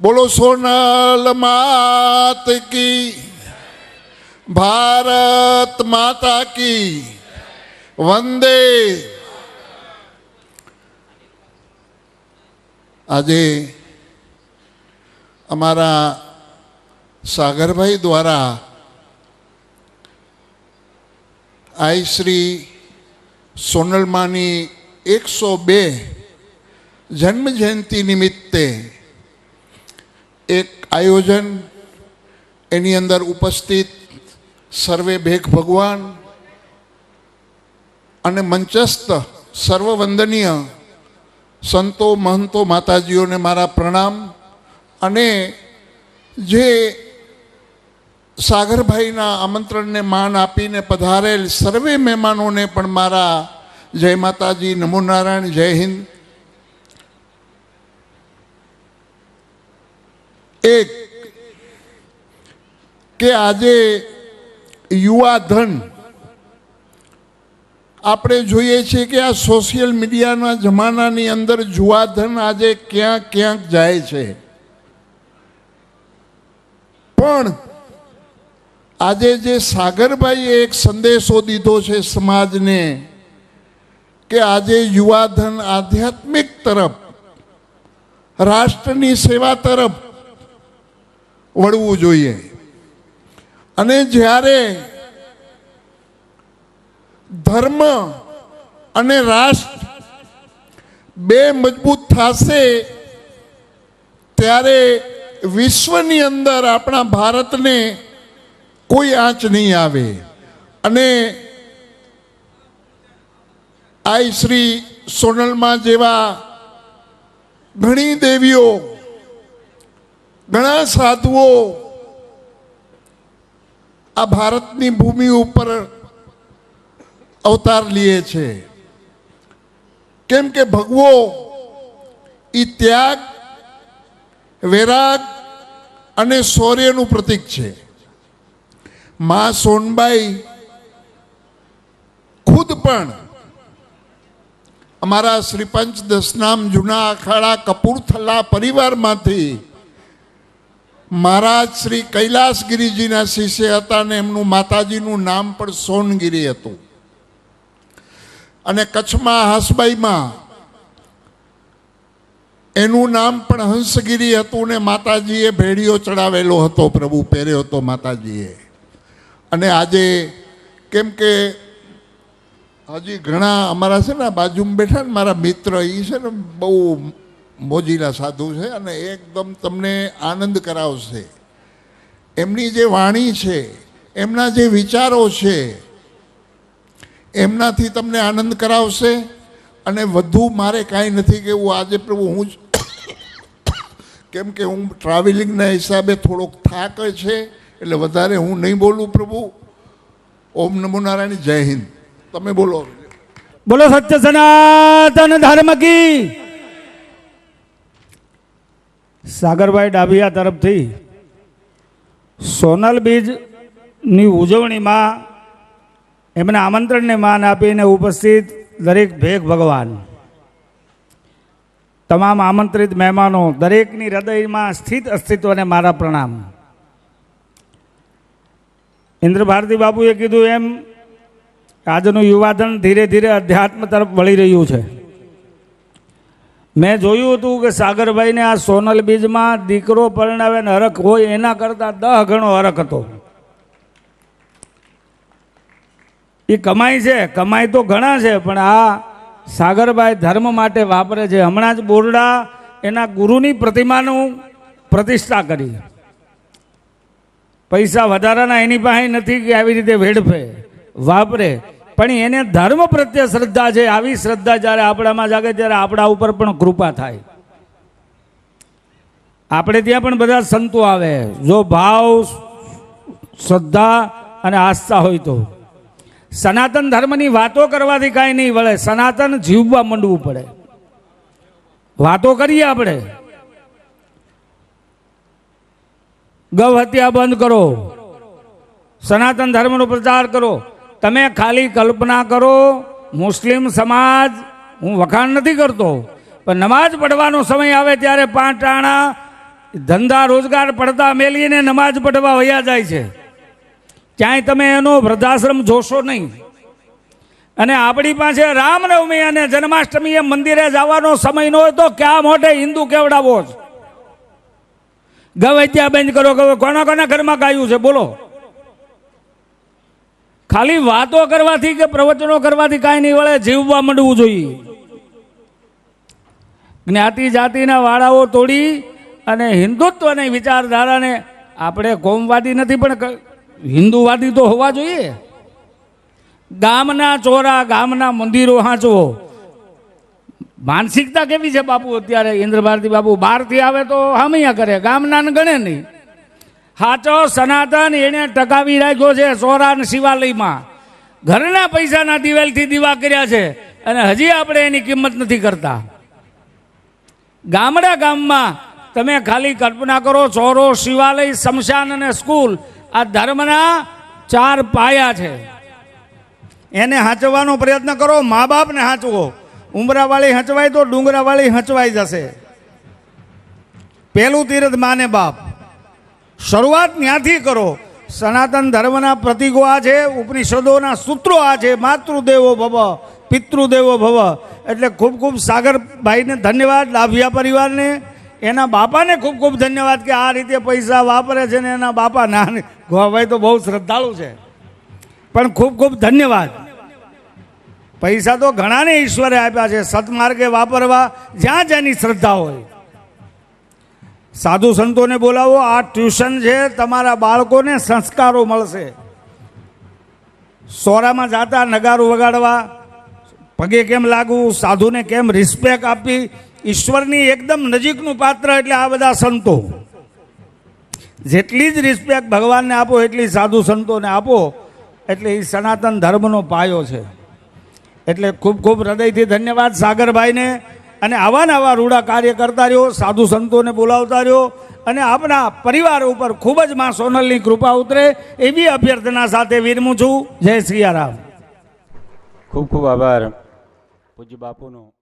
બોલો સોનલ માત કી, ભારત માતા કી, વંદે. આજે અમારા સાગરભાઈ દ્વારા આઈ શ્રી સોનલમાની એકસો બે જન્મ જયંતિ નિમિત્તે એક આયોજન, એની અંદર ઉપસ્થિત સર્વે ભેખ ભગવાન અને મંચસ્થ સર્વવંદનીય સંતો મહંતો માતાજીઓને મારા પ્રણામ અને જે સાગરભાઈના આમંત્રણને માન આપીને પધારેલ સર્વે મહેમાનોને પણ મારા જય માતાજી, નમો નારાયણ, જય હિન્દ. એક, કે આજે યુવા ધન આપણે જોઈએ છીએ કે આ સોશિયલ મીડિયાના જમાનાની અંદર જુવાધન આજે ક્યાંક ક્યાંક જાય છે. પણ આજે જે સાગરભાઈએ એક સંદેશો દીધો છે સમાજને, કે આજે યુવાધન આધ્યાત્મિક તરફ, રાષ્ટ્રની સેવા તરફ વળવું જોઈએ. અને જ્યારે ધર્મ અને રાષ્ટ્ર બે મજબૂત થશે, ત્યારે વિશ્વની અંદર આપણા ભારતને કોઈ આંચ નહીં આવે. અને આઈ શ્રી સોનલમાં જેવા ઘણી દેવીઓ ઘણા સાધુઓ આ ભારતની ભૂમિ ઉપર અવતાર લીએ છે. કેમ કે ભગવો એ ત્યાગ, વૈરાગ અને શૌર્યનું પ્રતીક છે. મા સોનબાઈ ખુદ પણ અમારા શ્રીપંચ દસનામ જૂના અખાડા કપૂરથલા પરિવારમાંથી મહારાજ શ્રી કૈલાસગીરીજીના શિષ્ય હતા ને એમનું માતાજીનું નામ પણ સોનગીરી હતું. અને કચ્છમાં હાસબાઈમાં એનું નામ પણ હંસગીરી હતું ને માતાજીએ ભેડિયો ચડાવેલો હતો, પ્રભુ પહેર્યો હતો માતાજીએ. અને આજે કેમ કે હજી ઘણા અમારા છે ને બાજુમાં બેઠા ને મારા મિત્ર એ છે ને બહુ મોજીલા સાધુ છે અને એકદમ તમને આનંદ કરાવશે. એમની જે વાણી છે, એમના જે વિચારો છે, એમનાથી તમને આનંદ કરાવશે અને વધુ મારે કાંઈ નથી કેવું આજે પ્રભુ હું જ કેમ કે હું ટ્રાવેલિંગના હિસાબે થોડોક થાક છે, એટલે વધારે હું નહીં બોલું પ્રભુ. ઓમ નમો નારાયણ, જય હિન્દ. તમે બોલો. બોલો સત્ય સનાતન ધર્મ કી. સાગરભાઈ ડાબિયા તરફથી સોનલ બીજની ઉજવણીમાં એમને આમંત્રણને માન આપીને ઉપસ્થિત દરેક ભેગ ભગવાન. તમામ આમંત્રિત મહેમાનો દરેકની હૃદયમાં સ્થિત અસ્તિત્વને મારા પ્રણામ. ઇન્દ્ર ભારતી બાબુએ કીધું એમ આજનું યુવાધન ધીરે ધીરે અધ્યાત્મ તરફ વળી રહ્યું છે. મેં જોયું હતું કે સાગરભાઈને આ સોનલ બીજમાં દીકરો પરણાવે ને હરખ હોય એના કરતાં દહ ગણો હરખ હતો. એ કમાઈ છે, કમાઈ તો ઘણા છે, પણ આ સાગરભાઈ ધર્મ માટે વાપરે છે. હમણાં જ બોરડા એના ગુરુની પ્રતિમાનું પ્રતિષ્ઠા કરી. પૈસા વધારાના એની પાસે નથી કે આવી રીતે વેડફે. વાપરે. પણ એને ધર્મ પ્રત્યે શ્રદ્ધા છે, આવી શ્રદ્ધા જ્યારે આપણામાં જાગે ત્યારે આપણા ઉપર પણ કૃપા થાય. આપણે ત્યાં પણ બધા સંતો આવે. જો ભાવ, શ્રદ્ધા અને આસ્થા હોય તો. સનાતન ધર્મની વાતો કરવાથી કાંઈ નહીં વળે. સનાતન જીવવા માંડવું પડે. વાતો કરીએ આપણે. ગૌ હત્યા બંધ કરો. સનાતન ધર્મનો પ્રચાર કરો. તમે ખાલી કલ્પના કરો, મુસ્લિમ સમાજ હું વખાણ નથી કરતો, પણ નમાજ પઢવાનો સમય આવે ત્યારે પાંચ ટાણા ધંધા રોજગાર પડતા મેલીને નમાજ પઢવા વયા જાય છે. ક્યાંય તમે એનો વૃદ્ધાશ્રમ જોશો નહીં. અને આપણી પાસે રામનવમી અને જન્માષ્ટમીએ મંદિરે જવાનો સમય ન હોય તો ક્યાં મોટે હિન્દુ કેવડાવો છે ગવૈત્યા બંધ કરો કે કોના કોના ઘરમાં ગાયું છે? બોલો. ખાલી વાતો કરવાથી કે પ્રવચનો કરવાથી કાંઈ નહીં વળે, જીવવા માંડવું જોઈએ. જ્ઞાતિ જાતિના વાળાઓ તોડી અને હિન્દુત્વની વિચારધારાને આપણે કોમવાદી નથી, પણ હિન્દુવાદી તો હોવા જોઈએ. ગામના ચોરા, ગામના મંદિરો હાંચવો માનસિકતા કેવી છે બાપુ અત્યારે? ઇન્દ્ર ભારતી બાપુ બહારથી આવે તો હામૈયા કરે, ગામના ગણે નહીં. હાચો સનાતન એને ટકાવી રાખ્યો છે ચોરા ને શિવાલયમાં. ઘરના પૈસાના દિવેલથી દીવા કર્યા છે અને હજી આપણે એની કિંમત નથી કરતા. ગામડા ગામમાં તમે ખાલી કલ્પના કરો ચોરો શિવાલય, શમશાન અને સ્કૂલ, આ ધર્મના ચાર પાયા છે. એને હાંચવાનો પ્રયત્ન કરો, મા બાપને હાંચવો. ઉમરાવાળી હંચવાય તો ડુંગરાવાળી હંચવાઈ જશે. પહેલું તીર્થ માને બાપ. શરૂઆત ત્યાંથી કરો. સનાતન ધર્મના પ્રતિકો આ છે ઉપનિષદોના સૂત્રો આ છે માતૃદેવો ભવ, પિતૃદેવો ભવ. એટલે ખૂબ ખૂબ સાગરભાઈને ધન્યવાદ લાભિયા પરિવારને. એના બાપાને ખૂબ ખૂબ ધન્યવાદ કે આ રીતે પૈસા વાપરે છે ને એના બાપા ના ગોવાભાઈ તો બહુ શ્રદ્ધાળુ છે. પણ ખૂબ ખૂબ ધન્યવાદ. પૈસા તો ઘણાને ઈશ્વરે આપ્યા છે. સત્માર્ગે વાપરવા જ્યાં જેની શ્રદ્ધા હોય. સાધુ સંતોને બોલાવો, આ ટ્યુશન છે, તમારા બાળકોને સંસ્કારો મળશે. સોરામાં જાતા, નગારું વગાડવા, પગે કેમ લાગવું, સાધુને કેમ રિસ્પેક્ટ આપવી, ઈશ્વરની એકદમ નજીકનું પાત્ર એટલે આ બધા સંતો. જેટલી જ રિસ્પેક્ટ ભગવાનને આપો, એટલી સાધુ સંતોને આપો, એટલે એ સનાતન ધર્મનો પાયો છે. એટલે ખૂબ ખૂબ હૃદયથી ધન્યવાદ સાગરભાઈને. અને આવા નવા રૂડા કાર્ય કરતા રહ્યો, સાધુ સંતોને બોલાવતા રહ્યો અને આપણા પરિવાર ઉપર ખૂબ જ માં સોનલની કૃપા ઉતરે એવી અભ્યર્થના સાથે વિરમું છું. જય સિયારામ. ખૂબ ખૂબ આભાર. પૂજ્ય બાપુનો.